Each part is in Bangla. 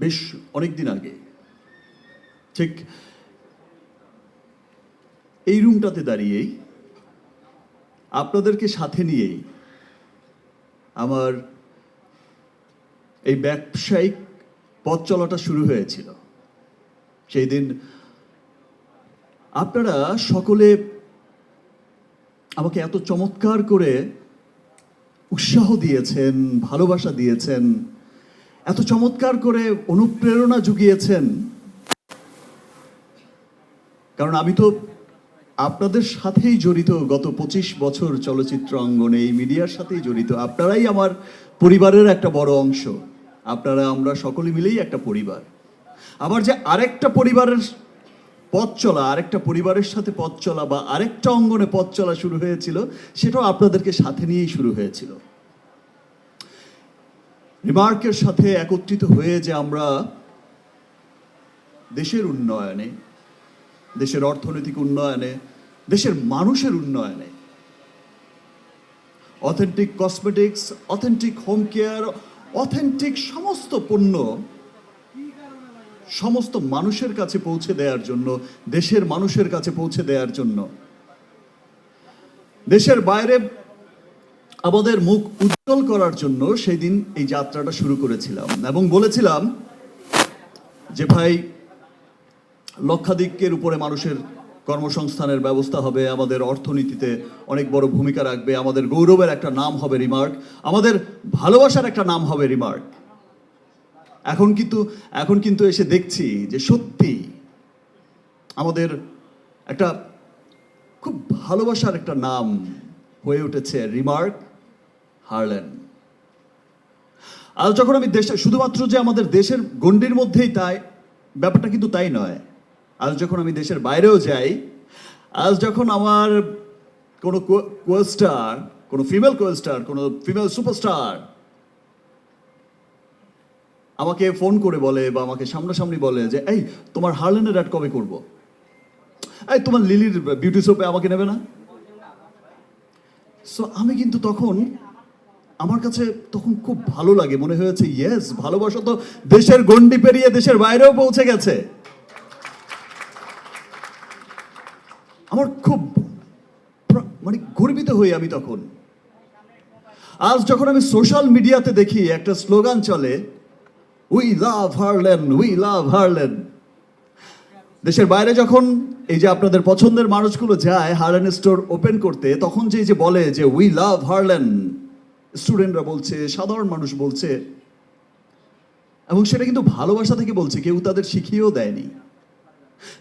বেশ অনেক দিন আগে। ঠিক এই রুমটাতে দাঁড়িয়েই আপনাদেরকে সাথে নিয়েই আমার এই ব্যবসায়িক পথ চলাটা শুরু হয়েছিল। সেই দিন আপনারা সকলে আমাকে এত চমৎকার করে উৎসাহ দিয়েছেন, ভালোবাসা দিয়েছেন। এত চমৎকার করে অনুপ্রেরণা জুগিয়েছেন। কারণ আমি তো আপনাদের সাথেই জড়িত গত পঁচিশ বছর চলচ্চিত্র অঙ্গনে, এই মিডিয়ার সাথেই জড়িত। আপনারাই আমার পরিবারের একটা বড় অংশ। আপনারা, আমরা সকলে মিলেই একটা পরিবার। আবার যে আরেকটা পরিবারের পথ চলা, আরেকটা পরিবারের সাথে পথ চলা বা আরেকটা অঙ্গনে পথ চলা শুরু হয়েছিল, সেটাও আপনাদেরকে সাথে নিয়েই শুরু হয়েছিল। রিমার্কের সাথে একত্রিত হয়ে যে আমরা দেশের উন্নয়নে, দেশের অর্থনৈতিক উন্নয়নে, দেশের মানুষের উন্নয়নে authentic cosmetics authentic home care authentic সমস্ত পণ্য সমস্ত মানুষের কাছে পৌঁছে দেওয়ার জন্য, দেশের মানুষের কাছে পৌঁছে দেওয়ার জন্য, দেশের বাইরে আমাদের মুখ উজ্জ্বল করার জন্য সেই দিন এই যাত্রাটা শুরু করেছিলাম এবং বলেছিলাম যে ভাই, লক্ষাধিকের উপরে মানুষের কর্মসংস্থানের ব্যবস্থা হবে, আমাদের অর্থনীতিতে অনেক বড় ভূমিকা রাখবে, আমাদের গৌরবের একটা নাম হবে রিমার্ক, আমাদের ভালোবাসার একটা নাম হবে রিমার্ক। এখন কিন্তু এখন কিন্তু এসে দেখছি যে সত্যি আমাদের একটা খুব ভালোবাসার একটা নাম হয়ে উঠেছে রিমার্ক। হারল্যান্ড আজ যখন আমি দেশে শুধুমাত্র যে আমাদের দেশের গণ্ডির মধ্যেই তাই, ব্যাপারটা কিন্তু তাই নয়। আজ যখন আমি দেশের বাইরেও যাই, আজ যখন আমার কোনো কোয়েস্টার কোনো ফিমেল কোয়েস্টার কোনো ফিমেল সুপারস্টার আমাকে ফোন করে বলে বা আমাকে সামনাসামনি বলে যে, এই, তোমার হার্লেনের অ্যাড কবে করব? এই, তোমার লিলির বিউটি সোপে আমাকে নেবে না? সো আমি কিন্তু তখন আমার কাছে তখন খুব ভালো লাগে, মনে হয়েছে ইয়েস ভালোবাসা তো দেশের গণ্ডি পেরিয়ে দেশের বাইরেও পৌঁছে গেছে। আমার খুব মানে গর্বিত হই আমি তখন। আজ যখন আমি সোশ্যাল মিডিয়াতে দেখি, একটা স্লোগান চলে উই লাভ হারলেন উই লাভ হারলেন দেশের বাইরে যখন এই যে আপনাদের পছন্দের মানুষগুলো যায় হারলেন স্টোর ওপেন করতে, তখন যে যে বলে যে উই লাভ হারলেন স্টুডেন্টরা বলছে, সাধারণ মানুষ বলছে, এবং সেটা কিন্তু ভালোবাসা থেকে বলছে, কেউ তাদের শিখিয়েও দেয়নি।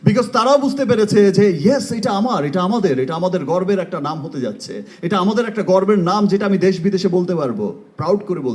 বিকজ তারাও বুঝতে পেরেছে যে ইয়েস এটা আমার, এটা আমাদের এটা আমাদের গর্বের একটা নাম হতে যাচ্ছে, এটা আমাদের একটা গর্বের নাম যেটা আমি দেশ বিদেশে বলতে পারব প্রাউড করে বলতে